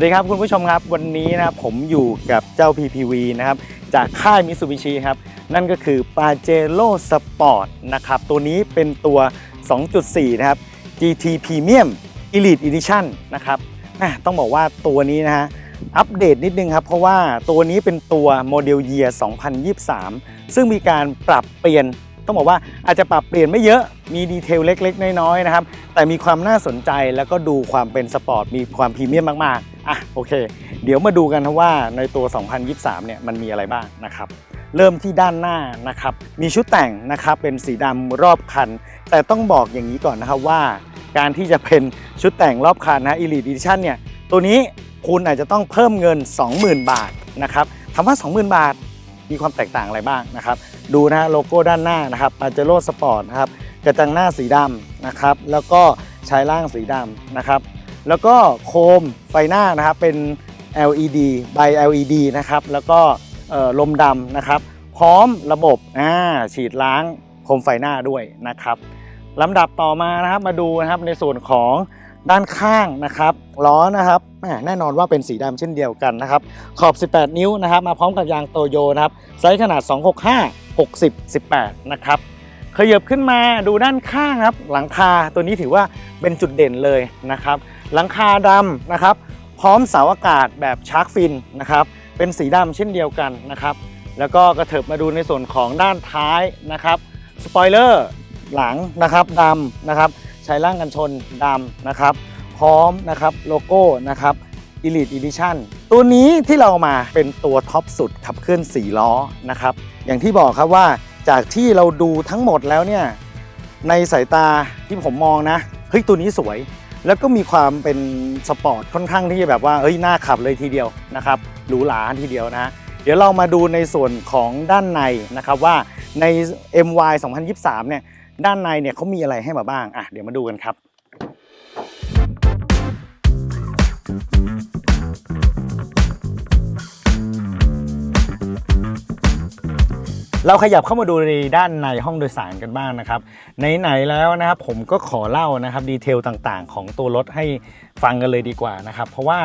สวัสดีครับคุณผู้ชมครับวันนี้นะครับผมอยู่กับเจ้า PPV นะครับจากค่ายมิ t ซูบิชิครับนั่นก็คือ p a j e r o Sport นะครับตัวนี้เป็นตัว 2.4 นะครับ GT Premium Elite Edition นะครับต้องบอกว่าตัวนี้นะฮะอัปเดตนิดนึงครับ เพราะว่าตัวนี้เป็นตัวโมเดล Year 2023 ซึ่งมีการปรับเปลี่ยนต้องบอกว่าอาจจะปรับเปลี่ยนไม่เยอะมีดีเทลเล็ก ๆ น้อยๆนะครับแต่มีความน่าสนใจแล้วก็ดูความเป็นสปอร์ตมีความพรีเมียมมากๆ อะโอเค เดี๋ยวมาดูกันนะว่าในตัว 2023 เนี่ยมันมีอะไรบ้างนะครับ เริ่มที่ด้านหน้านะครับ มีชุดแต่งนะครับเป็นสีดำรอบคัน แต่ต้องบอกอย่างนี้ก่อนนะครับว่า การที่จะเป็นชุดแต่งรอบคันนะ Elite Edition เนี่ยตัวนี้คุณอาจจะต้องเพิ่มเงิน 20,000 บาทนะครับคำว่า 20,000 บาทมีความแตกต่างอะไรบ้างนะครับ ดูนะฮะโลโก้ด้านหน้านะครับปาเจโร่สปอร์ตนะครับกระจังหน้าสีดำนะครับ แล้วก็ชายล่างสีดำนะครับ แล้วก็โคมไฟหน้านะครับเป็น LED ใบ LED นะครับแล้วก็ลมดำนะครับพร้อมระบบฉีดล้างโคมไฟหน้าด้วยนะครับลำดับต่อมานะครับมาดูนะครับในส่วนของด้านข้างนะครับล้อนะครับแหม่แน่นอนว่าเป็นสีดำเช่นเดียวกันนะครับขอบ 18 นิ้วนะครับมาพร้อมกับยางโตโยนะครับไซส์ขนาด 265 60 18 นะครับขยับขึ้นมาดูด้านข้างครับหลังคาตัวนี้ถือว่าเป็นจุดเด่นเลยนะครับ หลังคาดำนะครับ พร้อมเสาอากาศแบบชาร์กฟินนะครับ เป็นสีดำเช่นเดียวกันนะครับ แล้วก็กระเถิบมาดูในส่วนของด้านท้ายนะครับ สปอยเลอร์หลังนะครับดำนะครับใช้ล่างกันชนดำนะครับ พร้อมนะครับโลโก้นะครับ Elite Edition ตัวนี้ที่เรามาเป็นตัวท็อปสุดขับเคลื่อน4ล้อนะครับ อย่างที่บอกครับว่าจากที่เราดูทั้งหมดแล้วเนี่ยในสายตาที่ผมมองนะเฮ้ยตัวนี้สวย แล้วก็มีความเป็นสปอร์ตค่อนข้างที่จะแบบว่าเฮ้ยน่าขับเลยทีเดียวนะครับหรูหราทีเดียวนะเดี๋ยวเรามาดูในส่วนของด้านในนะครับว่าใน MY 2023 เนี่ยด้านในเนี่ยเขามีอะไรให้มาบ้างอะเดี๋ยวมาดูกันครับ เราขยับเข้ามาดูในด้านในห้องโดยสารกันบ้างนะครับไหนๆแล้วนะครับผมก็ขอเล่านะครับดีเทลต่างๆ ของตัวรถให้ฟังกันเลยดีกว่านะครับ เพราะว่า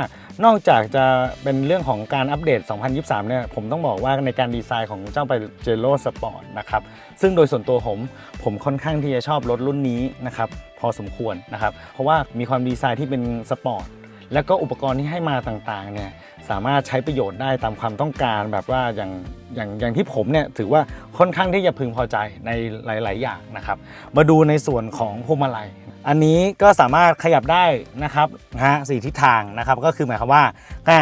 นอกจากจะเป็นเรื่องของการอัปเดต 2023 เนี่ยผมต้องบอกว่าในการดีไซน์ของเจ้าไปเจโ o สปอร์ตนะครับซึ่งโดยส่วนตัวผมผมค่อนข้างที่จะชอบรถรุ่นนี้นะครับพอสมควรนะครับเพราะว่ามีความดีไซน์ที่เป็นสปอร์ต แล้วก็อุปกรณ์ที่ให้มาต่างๆเนี่ยสามารถใช้ประโยชน์ได้ตามความต้องการแบบว่าอย่างอย่างอย่างที่ผมเนี่ยถือว่าค่อนข้างที่จะพึงพอใจในหลาย ๆ อย่างนะครับ มาดูในส่วนของพวงมาลัยอันนี้ก็สามารถขยับได้นะครับนะฮะสี่ทิศทางนะครับก็คือหมายความว่าอ่า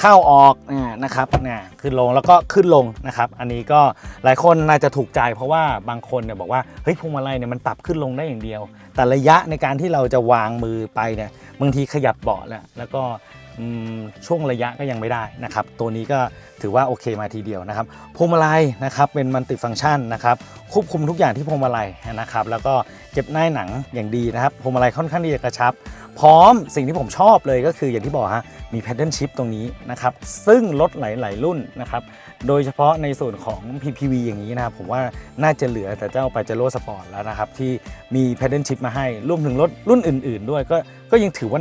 เข้าออกอ่านะครับนะขึ้นลงแล้วก็ขึ้นลงนะครับ อันนี้ก็หลายคนน่าจะถูกใจเพราะว่าบางคนเนี่ยบอกว่าเฮ้ยพวงมาลัยเนี่ยมันปรับขึ้นลงได้อย่างเดียว แต่ระยะในการที่เราจะวางมือไปเนี่ย บางทีขยับเบาะแล้วแล้วก็ช่วงระยะก็ยังไม่ได้นะครับ ตัวนี้ก็ถือว่าโอเคมาทีเดียวนะครับพวงมาลัยนะครับเป็นมัลติฟัง c t ชันนะครับควบคุมทุกอย่างที่พวงมาลัยนะครับ แล้วก็เก็บหน้าหนังอย่างดีนะครับพวงมาลัยค่อนข้างที่จะกระชับ พร้อมสิ่งที่ผมชอบเลยก็คืออย่างที่บอกฮะมีแพดเดิลชิพตรงนี้นะครับซึ่งรถหลาย ๆ รุ่นนะครับ โดยเฉพาะในส่วนของ PPV อย่างนี้นะครับ ผมว่าน่าจะเหลือแต่เจ้าปาเจโร่สปอร์ตแล้วนะครับ ที่มีแพดเดิลชิพมาให้รวมถึงรถรุ่นอื่น ๆ ด้วยก็ก็ยังถือว่า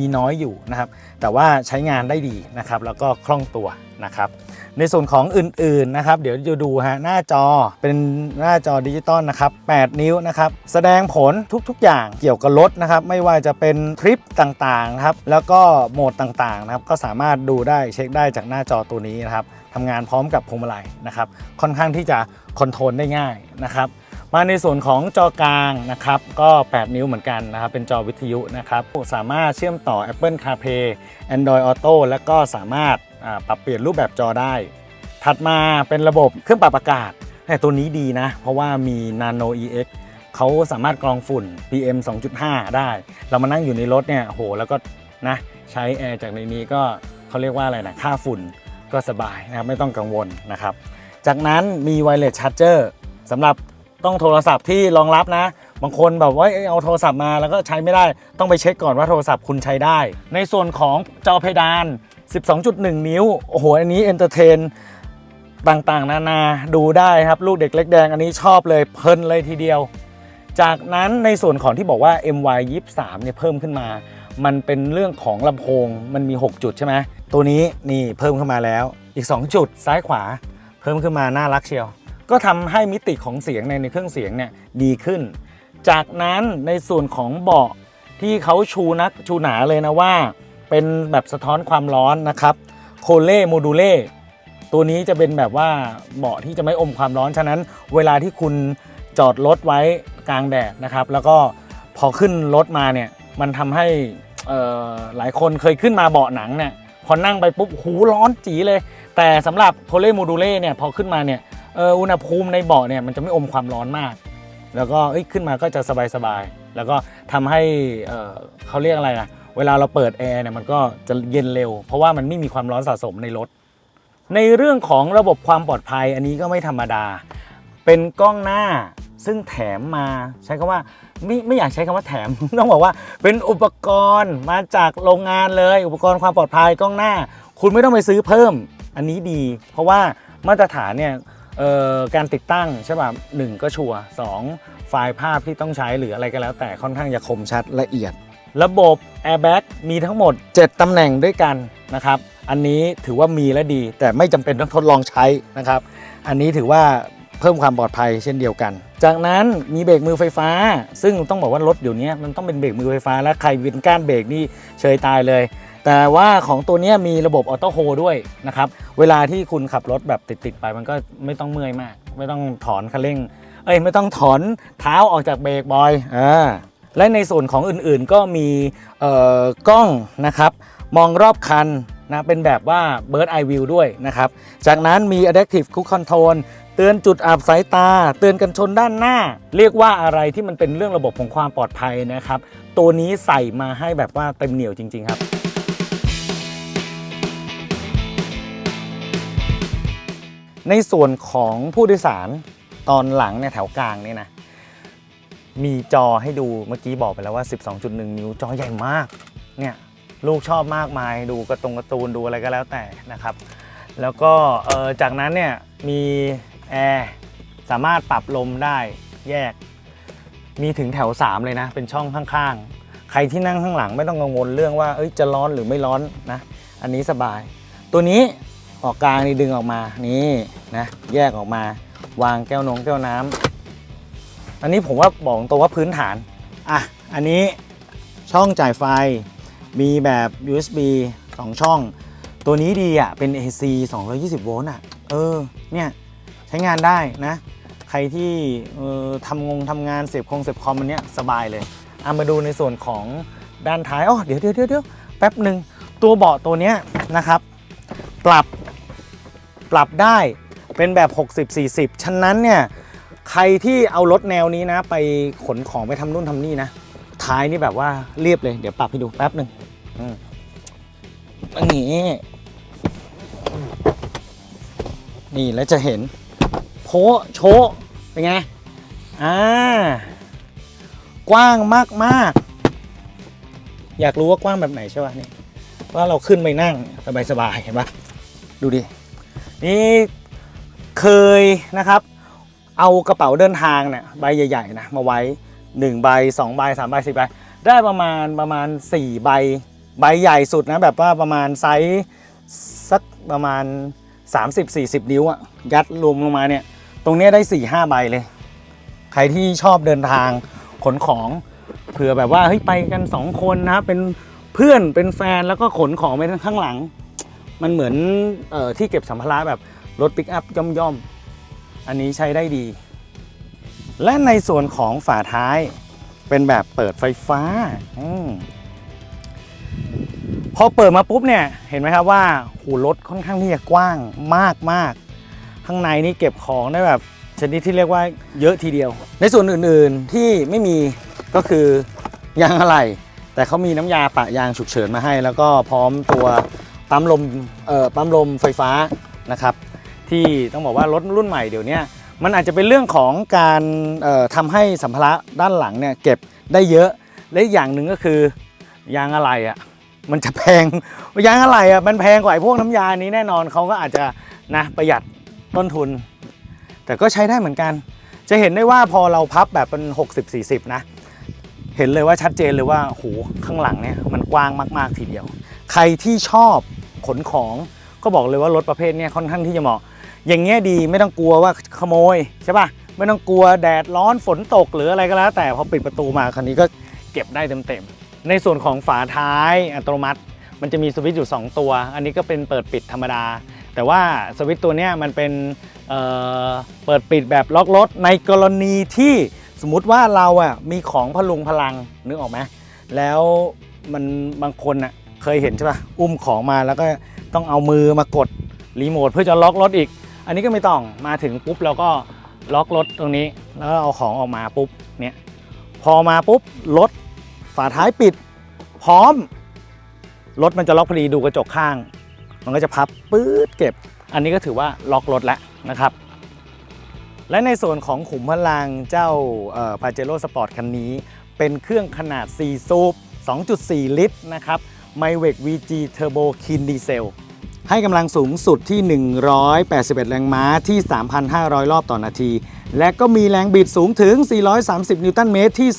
มีน้อยอยู่นะครับ แต่ว่าใช้งานได้ดีนะครับ แล้วก็คล่องตัวนะครับ ในส่วนของอื่นๆนะครับ เดี๋ยวจะดูฮะหน้าจอเป็นหน้าจอดิจิตอลนะครับ 8 นิ้วนะครับ แสดงผลทุกๆ อย่างเกี่ยวกับรถนะครับ ไม่ว่าจะเป็นทริปต่างๆครับ แล้วก็โหมดต่างๆนะครับ ก็สามารถดูได้เช็คได้จากหน้าจอตัวนี้นะครับทำงานพร้อมกับพวงมาลัยนะครับ ค่อนข้างที่จะคอนโทรลได้ง่ายนะครับมาในส่วนของจอกลางนะครับก็ 8 นิ้วเหมือนกันนะครับ เป็นจอวิทยุนะครับ สามารถเชื่อมต่อ Apple CarPlay Android Auto แล้วก็สามารถ ปรับเปลี่ยนรูปแบบจอได้ ถัดมาเป็นระบบเครื่องปรับอากาศแต่ตัวนี้ดีนะ เพราะว่ามี Nano EX เขาสามารถกรองฝุ่น PM 2.5 ได้ เรามานั่งอยู่ในรถเนี่ยโหแล้วก็นะใช้แอร์จากในนี้ก็เขาเรียกว่าอะไรนะค่าฝุ่นก็สบายนะครับไม่ต้องกังวลนะครับ จากนั้นมี Wireless Charger สำหรับต้องโทรศัพท์ที่รองรับนะ บางคนแบบว่าเอ้ยเอาโทรศัพท์มาแล้วก็ใช้ไม่ได้ต้องไปเช็คก่อนว่าโทรศัพท์คุณใช้ได้ ในส่วนของจอเพดาน 12.1 นิ้ว โอ้โห อันนี้เอนเตอร์เทนต่างๆ นานาดูได้ครับลูกเด็กเล็กแดงอันนี้ชอบเลยเพลินเลยทีเดียว จากนั้นในส่วนของที่บอกว่า MY 23เนี่ยเพิ่มขึ้นมา มันเป็นเรื่องของลำโพงมันมี 6 จุดใช่ไหมตัวนี้นี่เพิ่มขึ้นมาแล้วอีก 2 จุดซ้ายขวา เพิ่มขึ้นมาน่ารักเชียว ก็ทำให้มิติของเสียงในในเครื่องเสียงเนี่ยดีขึ้น จากนั้นในส่วนของเบาะที่เขาชูนักชูหนาเลยนะว่า เป็นแบบสะท้อนความร้อนนะครับโคเล่โมดูเล่ตัวนี้จะเป็นแบบว่าเบาะที่จะไม่อมความร้อน ฉะนั้นเวลาที่คุณจอดรถไว้กลางแดดนะครับ แล้วก็พอขึ้นรถมาเนี่ยมันทำให้หลายคนเคยขึ้นมาเบาะหนังเนี่ยพอนั่งไปปุ๊บหูร้อนจีเลย แต่สำหรับโคเล่โมดูเล่เนี่ยพอขึ้นมาเนี่ยอุณหภูมิในเบาะเนี่ยมันจะไม่อมความร้อนมาก แล้วก็ขึ้นมาก็จะสบายๆแล้วก็ทำให้เขาเรียกอะไรนะ เวลาเราเปิดแอร์เนี่ยมันก็จะเย็นเร็ว เพราะว่ามันไม่มีความร้อนสะสมในรถ ในเรื่องของระบบความปลอดภัยอันนี้ก็ไม่ธรรมดา เป็นกล้องหน้าซึ่งแถมมาใช้คำว่าไม่ไม่อยากใช้คำว่าแถม ต้องบอกว่าเป็นอุปกรณ์มาจากโรงงานเลย อุปกรณ์ความปลอดภัยกล้องหน้า คุณไม่ต้องไปซื้อเพิ่มอันนี้ดี เพราะว่ามาตรฐานเนี่ยการติดตั้งใช่ป่ะหนึ่งก็ชัวร์สองไฟล์ภาพที่ต้องใช้หรืออะไรก็แล้วแต่ค่อนข้างจะคมชัดละเอียด ระบบ Airbag มีทั้งหมด 7 ตำแหน่งด้วยกันนะครับ อันนี้ถือว่ามีและดี แต่ไม่จำเป็นต้องทดลองใช้นะครับ อันนี้ถือว่าเพิ่มความปลอดภัยเช่นเดียวกัน จากนั้นมีเบรกมือไฟฟ้า ซึ่งต้องบอกว่ารถเดี๋ยวนี้มันต้องเป็นเบรกมือไฟฟ้า แล้วใครเป็นก้านเบรกนี่เชยตายเลย แต่ว่าของตัวนี้มีระบบออโต้โฮด้วยนะครับ เวลาที่คุณขับรถแบบติดๆไปมันก็ไม่ต้องเมื่อยมาก ไม่ต้องถอนคันเร่ง เอ้ยไม่ต้องถอนเท้าออกจากเบรกบอยอ่า และในส่วนของอื่นๆก็มีกล้องนะครับ มองรอบคันนะเป็นแบบว่า Bird Eye View ด้วยนะครับ จากนั้นมี Adaptive Cruise Control เตือนจุดอับสายตา เตือนกันชนด้านหน้า เรียกว่าอะไรที่มันเป็นเรื่องระบบของความปลอดภัยนะครับ ตัวนี้ใส่มาให้แบบว่าเต็มเหนียวจริง ๆ ครับในส่วนของผู้โดยสารตอนหลังเนี่ยแถวกลางเนี่ยนะ มีจอให้ดูเมื่อกี้บอกไปแล้วว่า 12.1 นิ้วจอใหญ่มากเนี่ยลูกชอบมากมายดูกระตรงกร์ตูนดูอะไรก็แล้วแต่นะครับ แล้วก็จากนั้นเนี่ยมีแอร์สามารถปรับลมได้แยก มีถึงแถว 3 เลยนะ เป็นช่องข้างๆ ใครที่นั่งข้างหลังไม่ต้องกังวลเรื่องว่าเอ้ยจะร้อนหรือไม่ร้อนนะ อันนี้สบาย ตัวนี้ออกกลางนี่ดึงออกมานี่นะแยกออกมาวางแก้วนงแก้วน้ำ อันนี้ผมว่าบอกตรงว่าพื้นฐาน อะ อันนี้ช่องจ่ายไฟมีแบบ USB 2 ช่อง ตัวนี้ดีอะ เป็น AC 220 โวลต์อะ เออ เนี่ย ใช้งานได้นะ ใครที่ออทำงงทำงานเสียบคงเสียบคอมมันเนี้ยสบายเลยเอามาดูในส่วนของด้านท้ายอ๋อเดี๋ยวเดี๋ยวเดี๋ยวเดี๋ยวแป๊บหนึ่งตัวเบาะตัวเนี้ยนะครับ ปรับปรับได้เป็นแบบ 60-40 ฉะนั้นเนี่ย ใครที่เอารถแนวนี้นะ ไปขนของไปทำนู่นทำนี่นะ ท้ายนี่แบบว่าเรียบเลย เดี๋ยวปรับให้ดูแป๊บหนึ่งอืมอันนี้นี่แล้วจะเห็น โพโชะเป็นไง อ่า กว้างมากมากอยากรู้ว่ากว้างแบบไหนใช่ป่ะนี่ว่าเราขึ้นไปนั่งสบายๆเห็นปะดูดิ นี่เคยนะครับ เอากระเป๋าเดินทางเนี่ยใบใหญ่ๆนะมาไว้ 1 ใบ 2 ใบ 3 ใบ 4 ใบ ได้ประมาณประมาณ 4 ใบ ใบใหญ่สุดนะแบบว่าประมาณไซส์สักประมาณ 30-40 นิ้วอะยัดรวมลงมาเนี่ย ตรงเนี้ยได้ 4-5 ใบเลย ใครที่ชอบเดินทางขนของเผื่อแบบว่าเฮ้ยไปกัน 2 คนนะเป็นเพื่อนเป็นแฟนแล้วก็ขนของไปข้างหลัง มันเหมือนออที่เก็บสัมภาระแบบรถปิกอัพย่อมๆ อันนี้ใช้ได้ดี และในส่วนของฝาท้ายเป็นแบบเปิดไฟฟ้าอพอเปิดมาปุ๊บเนี่ยเห็นไหมครับว่าหูรถค่อนข้างที่จะกว้างมากมากข้างในนี่เก็บของได้แบบชนิดที่เรียกว่าเยอะทีเดียว ในส่วนอื่นๆที่ไม่มีก็คือยางอะไหล่แต่เขามีน้ำยาปะยางฉุกเฉินมาให้ แล้วก็พร้อมตัวปั๊มลมเอ่อปั๊มลมไฟฟ้านะครับ ที่ต้องบอกว่ารถรุ่นใหม่เดี๋ยวนี้มันอาจจะเป็นเรื่องของการเอ่อทำให้สัมภาระด้านหลังเนี่ยเก็บได้เยอะและอย่างหนึ่งก็คือยางอะไหล่อะมันจะแพงยางอะไหล่อะมันแพงกว่าไอ้พวกน้ำยานี้แน่นอนเขาก็อาจจะนะประหยัดต้นทุน แต่ก็ใช้ได้เหมือนกัน จะเห็นได้ว่าพอเราพับแบบเป็น 60-40 นะ เห็นเลยว่าชัดเจนเลยว่าโหข้างหลังเนี่ยมันกว้างมากๆทีเดียว ใครที่ชอบขนของก็บอกเลยว่ารถประเภทนี้ค่อนข้างที่จะเหมาะ อย่างเงี้ยดีไม่ต้องกลัวว่าขโมยใช่ป่ะไม่ต้องกลัวแดดร้อนฝนตกหรืออะไรก็แล้ว แต่พอปิดประตูมาคันนี้ก็เก็บได้เต็มๆในส่วนของฝาท้ายอัตโนมัติ มันจะมีสวิตช์อยู่ 2 ตัว อันนี้ก็เป็นเปิดปิดธรรมดา แต่ว่าสวิตช์ตัวเนี้ยมันเป็นเเปิดปิดแบบล็อกรถในกรณีที่สมมติว่าเราอะมีของพลุงพลังนึกออกไหมแล้วมันบางคนอะเคยเห็นใช่ป่ะอุ้มของมาแล้วก็ต้องเอามือมากดรีโมทเพื่อจะล็อกรถอีก อันนี้ก็ไม่ต้องมาถึงปุ๊บเราก็ล็อกรถตรงนี้ แล้วเอาของออกมาปุ๊บเนี่ยพอมาปุ๊บรถฝาท้ายปิด พร้อมรถมันจะล็อกพอดีดูกระจกข้าง มันก็จะพับปื๊ดเก็บ อันนี้ก็ถือว่าล็อกรถแล้วนะครับ และในส่วนของขุมพลังเจ้าปาเจโร่สปอร์ตคันนี้ เป็นเครื่องขนาด4สูบ2.4 ลิตรนะครับ m y w e c VG Turbo Clean Diesel ให้กำลังสูงสุดที่ 181 แรงม้าที่ 3,500 รอบต่อนาที และก็มีแรงบิดสูงถึง 430 นิวตันเมตรที่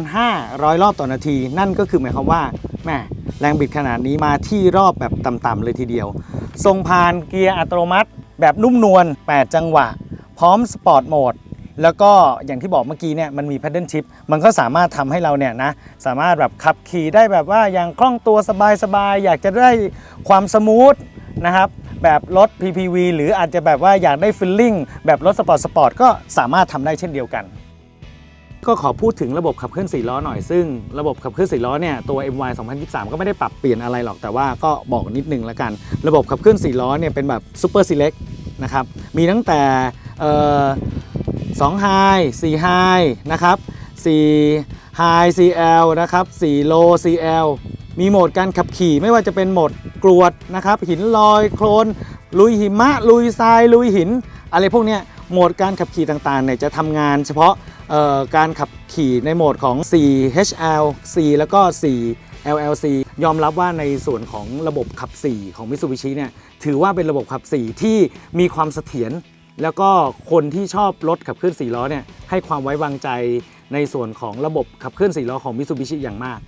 2,500 รอบต่อนาที นั่นก็คือหมายความว่าแม่แรงบิดขนาดนี้มาที่รอบแบบต่ำๆเลยทีเดียว ทรงพานเกียร์อัตโนมัติ แบบนุ่มนวล 8 จังหวะ พร้อมสปอร์ตโหมด แล้วก็อย่างที่บอกเมื่อกี้เนี่ยมันมี paddle shift มันก็สามารถทำให้เราเนี่ยนะสามารถแบบขับขี่ได้แบบว่าอย่างคล่องตัวสบายๆ อยากจะได้ความสมูทนะครับแบบรถ PPV หรืออาจจะแบบว่าอยากได้ฟิลลิ่งแบบรถสปอร์ตสปอร์ตก็สามารถทำได้เช่นเดียวกัน ก็ขอพูดถึงระบบขับเคลื่อน4ล้อหน่อยซึ่งระบบขับเคลื่อน4ล้อเนี่ยตัว MY 2023 ก็ไม่ได้ปรับเปลี่ยนอะไรหรอกแต่ว่าก็บอกนิดนึงล้วกัน ระบบขับเคลื่อน4ล้อเนี่ยเป็นแบบ Super Select นะครับมีตั้งแต่ เอ่อ2 High 4 High นะครับ4 High CL นะครับ4 Low CL มีโหมดการขับขี่ไม่ว่าจะเป็นโหมดกรวดนะครับ หินลอยโคลน ลุยหิมะ ลุยทราย ลุยหิน อะไรพวกนี้โหมดการขับขี่ต่างๆเนี่ยจะทำงานเฉพาะการขับขี่ในโหมดของ 4HL 4 แล้วก็ 4 LLC ยอมรับว่าในส่วนของระบบขับ 4 ของ Mitsubishi เนี่ยถือว่าเป็นระบบขับ 4 ที่มีความเสถียร แล้วก็คนที่ชอบรถขับเคลื่อน4ล้อเนี่ยให้ความไว้วางใจในส่วนของระบบขับเคลื่อน4ล้อของ Mitsubishi อย่างมาก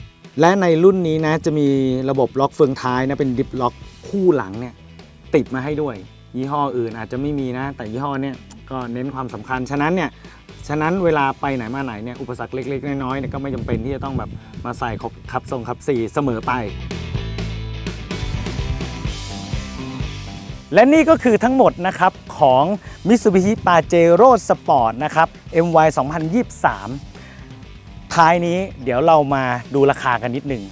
และในรุ่นนี้นะจะมีระบบล็อกเฟืองท้ายนะเป็นดิฟล็อกคู่หลังเนี่ยติดมาให้ด้วย ยี่ห้ออื่นอาจจะไม่มีนะ แต่ยี่ห้อเนี้ยก็เน้นความสำคัญ ฉะนั้นเนี่ยฉะนั้นเวลาไปไหนมาไหนเนี่ยอุปสรรคเล็ก ๆ น้อยๆเนี่ยก็ไม่จำเป็นที่จะต้องแบบมาใส่ขับขับทรงขับสี่เสมอไป และนี่ก็คือทั้งหมดนะครับของ Mitsubishi Pajero Sport นะครับ MY 2023 ท้ายนี้เดี๋ยวเรามาดูราคากันนิดหนึ่ง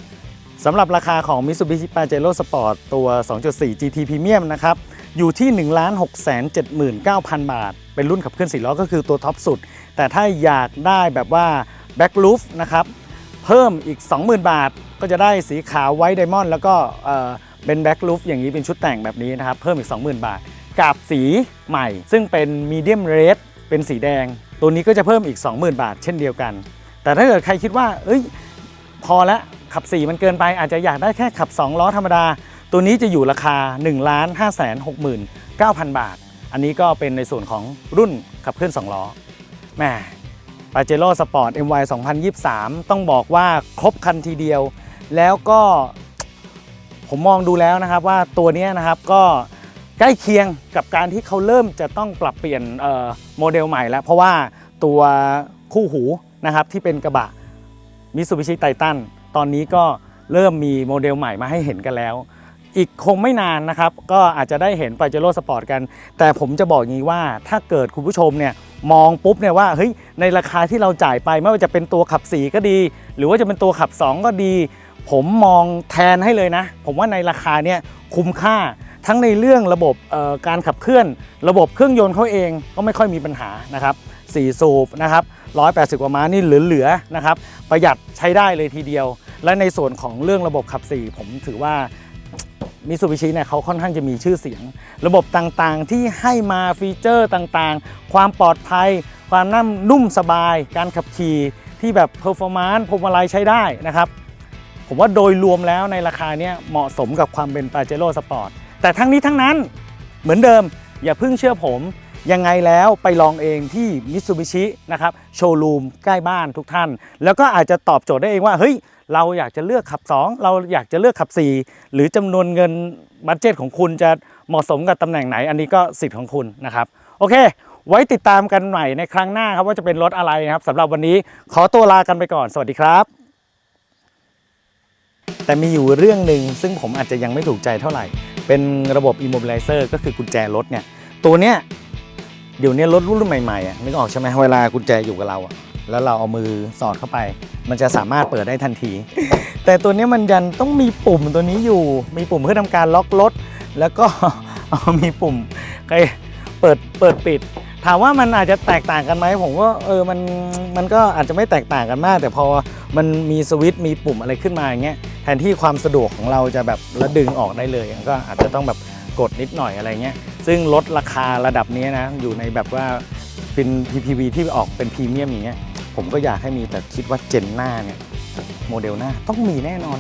สำหรับราคาของ Mitsubishi Pajero Sport ตัว 2.4 GT Premium นะครับอยู่ที่ 1 6 7 9 0 0 0 บาท เป็นรุ่นขับเคลื่อน4ล้อก็คือตัวท็อปสุด แต่ถ้าอยากได้แบบว่า Back Roof นะครับ เพิ่มอีก 20,000 บาท ก็จะได้สีขาวไวท์ไดมอนด์แล้วก็ เป็นแบ็กลูฟอย่างนี้เป็นชุดแต่งแบบนี้นะครับ เพิ่มอีก 20,000 บาท กับสีใหม่ ซึ่งเป็นมีเดียมเรดเป็นสีแดง ตัวนี้ก็จะเพิ่มอีก 20,000 บาท เช่นเดียวกัน แต่ถ้าเกิดใครคิดว่า เอ้ย พอละขับ 4 มันเกินไปอาจจะอยากได้แค่ขับ 2 ล้อธรรมดา ตัวนี้จะอยู่ราคา 1 5 6 9 0 0 0 บาท อันนี้ก็เป็นในส่วนของรุ่นขับเคลื่อน 2 ล้อแม่ปาเจโร่สปอร์ต MY 2023 ต้องบอกว่าครบคันทีเดียว แล้วก็ ผมมองดูแล้วนะครับว่าตัวนี้นะครับก็ใกล้เคียงกับการที่เขาเริ่มจะต้องปรับเปลี่ยนโมเดลใหม่แล้ว เพราะว่าตัวคู่หูนะครับที่เป็นกระบะมิ t ูบิชิไททันตอนนี้ก็เริ่มมีโมเดลใหม่มาให้เห็นกันแล้ว อีกคงไม่นานนะครับ ก็อาจจะได้เห็นปาเจโร่สปอร์ตกัน แต่ผมจะบอกอย่างนี้ว่าถ้าเกิดคุณผู้ชมเนี่ยมองปุ๊บเนี่ยว่าเฮ้ยในราคาที่เราจ่ายไปไม่ว่าจะเป็นตัวขับ 4 ก็ดี หรือว่าจะเป็นตัวขับ 2 ก็ดี ผมมองแทนให้เลยนะ ผมว่าในราคาเนี่ยคุ้มค่าทั้งในเรื่องระบบการขับเคลื่อน ระบบเครื่องยนต์เขาเองก็ไม่ค่อยมีปัญหานะครับ4สูบนะครับ180กว่าม้านี่เหลือๆนะครับ ประหยัดใช้ได้เลยทีเดียว และในส่วนของเรื่องระบบขับ 4 ผมถือว่ามิ t ูบิชิเนี่ยเขาค่อนข้างจะมีชื่อเสียง ระบบต่างๆที่ให้มาฟีเจอร์ต่างๆ ความปลอดภัย ความน่านุ่มสบาย การขับขี่ที่แบบเพอร์ฟอร์มานซ์พวงมาลัยใช้ได้นะครับ ผมว่าโดยรวมแล้วในราคาเนี้ยเหมาะสมกับความเป็นปาเจโร่สปอร์ตแต่ทั้งนี้ทั้งนั้นเหมือนเดิมอย่าเพิ่งเชื่อผม ยังไงแล้วไปลองเองที่มิ t ซูบิชินะครับโชว์รูมใกล้บ้านทุกท่าน แล้วก็อาจจะตอบโจทย์ได้เองว่าเฮ้ยเราอยากจะเลือกขับ 2 เราอยากจะเลือกขับ 4 หรือจำนวนเงินบัตเจตของคุณจะเหมาะสมกับตำแหน่งไหน อันนี้ก็สิทธิ์ของคุณนะครับโอเค ไว้ติดตามกันใหม่ในครั้งหน้าครับว่าจะเป็นรถอะไรนะครับสำหรับวันนี้ขอตัวลากันไปก่อน สวัสดีครับ แต่มีอยู่เรื่องหนึ่งซึ่งผมอาจจะยังไม่ถูกใจเท่าไหร่ เป็นระบบ immobilizer ก็คือกุญแจรถเนี่ย ตัวเนี้ยเดี๋ยวนี้รถรุ่นใหม่ๆอะนึกออกใช่ไหมเวลากุญแจอยู่กับเราอะแล้วเราเอามือสอดเข้าไป มันจะสามารถเปิดได้ทันที แต่ตัวเนี้ยมันยันต้องมีปุ่มตัวนี้อยู่ มีปุ่มเพื่อทำการล็อกรถ แล้วก็เอามีปุ่มใครเปิดเปิดปิด ถามว่ามันอาจจะแตกต่างกันไหมผมก็เออมันมันก็อาจจะไม่แตกต่างกันมาก แต่พอมันมีสวิตช์มีปุ่มอะไรขึ้นมาอย่างเงี้ย แทนที่ความสะดวกของเราจะแบบแล้วดึงออกได้เลย ก็อาจจะต้องแบบกดนิดหน่อยอะไรเงี้ย ซึ่งลดราคาระดับนี้นะ อยู่ในแบบว่าเป็น PPV ที่ออกเป็นพรีเมียมอย่างเงี้ย ผมก็อยากให้มีแต่คิดว่าเจนหน้าเนี่ย โมเดลหน้าต้องมีแน่นอน